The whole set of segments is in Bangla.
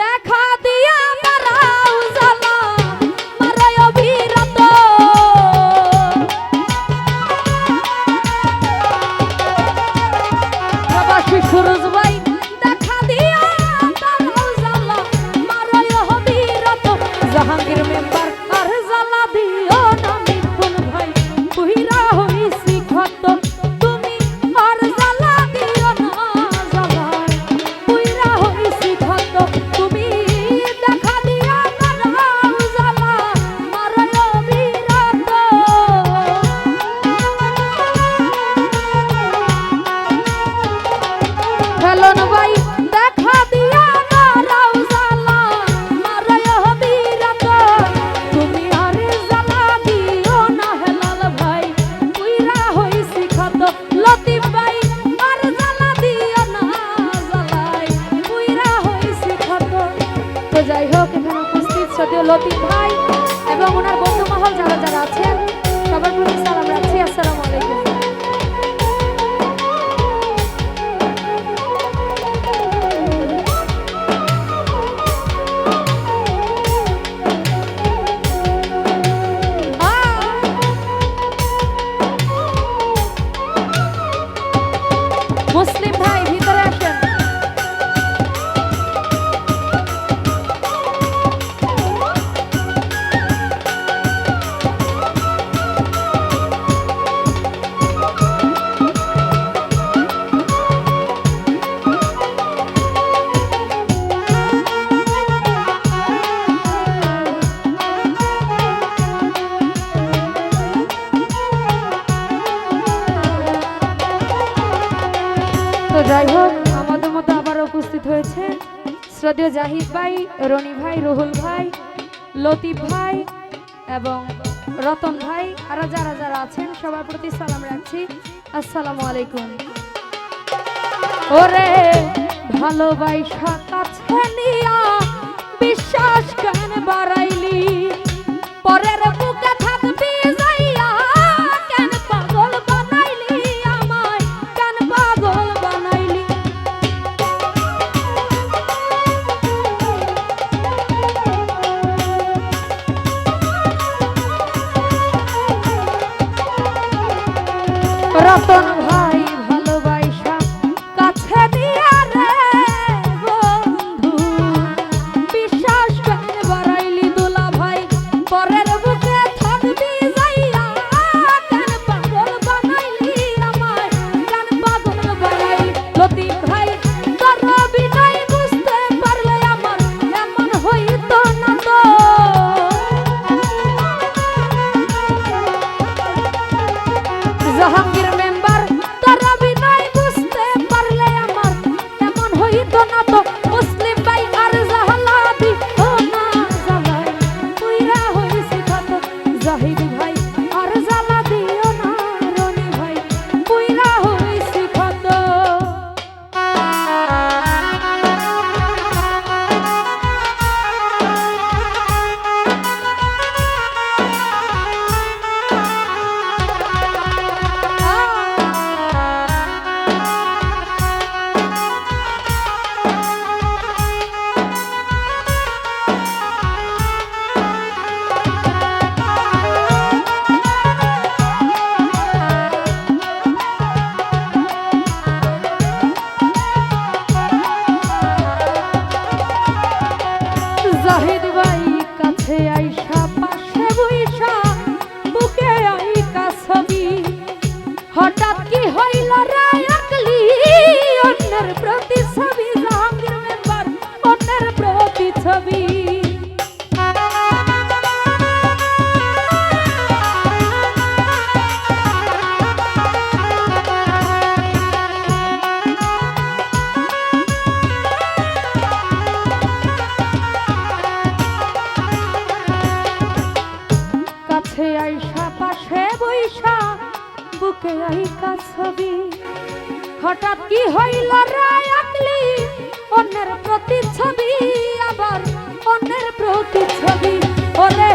দেখা রাহিদ ভাই, রনি ভাই, রুহুল ভাই, লতিফ ভাই এবং রতন ভাই, আর যারা যারা আছেন, সবার প্রতি সালাম রাখছি। আসসালামু আলাইকুম। ওরে, ভালোবাসা কাছে নিয়া বিশ্বাস কেন বাড়াইলি? পরের বুকে হঠাৎ কি হইল আঁকা ছবি। হঠাৎ কি হইল রায় আঁকলি? অন্যের প্রতি ছবি আবার অন্যের প্রতি ছবি ওরে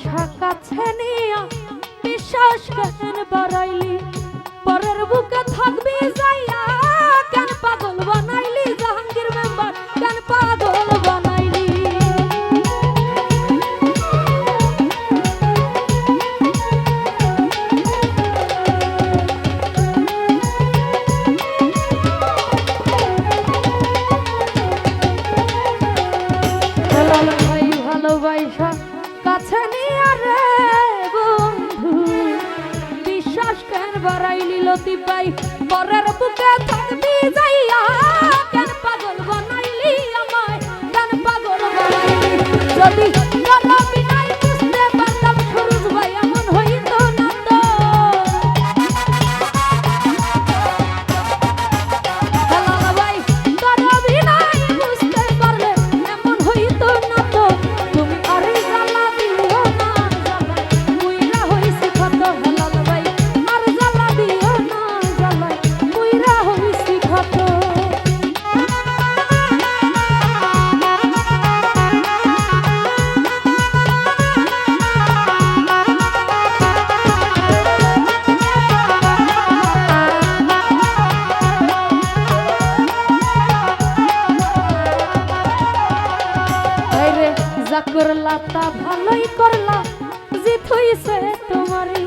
আশা কাছে বিশ্বাস করেন বাড়াইলি। পরের বুকে থাকবি যাইয়া 你 যা করলা তা ভালোই করলা জিত হইছে তোমারই